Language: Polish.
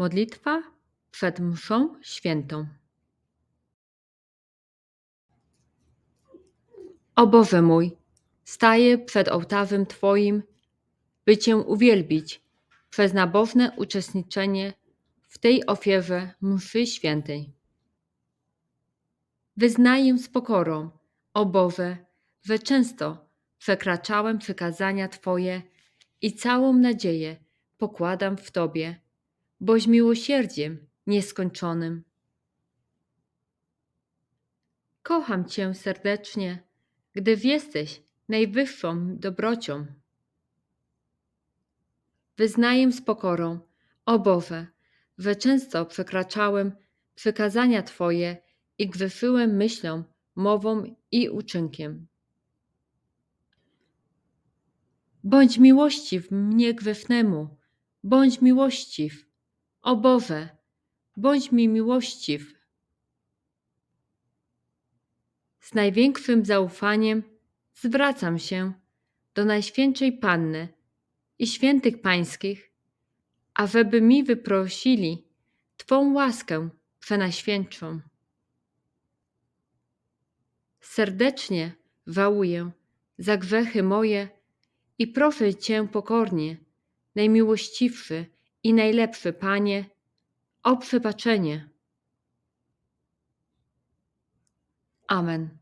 Modlitwa przed mszą świętą. O Boże mój, staję przed ołtarzem Twoim, by Cię uwielbić przez nabożne uczestniczenie w tej ofierze mszy świętej. Wyznaję z pokorą, o Boże, że często przekraczałem przykazania Twoje i całą nadzieję pokładam w Tobie, boś miłosierdziem nieskończonym. Kocham Cię serdecznie, gdyż jesteś najwyższą dobrocią. Wyznaję z pokorą, o Boże, że często przekraczałem przykazania Twoje i grzeszyłem myślą, mową i uczynkiem. Bądź miłościw mnie grzesznemu, bądź miłościw, o Boże, bądź mi miłościw. Z największym zaufaniem zwracam się do Najświętszej Panny i świętych Pańskich, ażeby mi wyprosili Twą łaskę przenajświętszą. Serdecznie żałuję za grzechy moje i proszę Cię pokornie, najmiłościwszy i najlepszy Panie, o przebaczenie. Amen.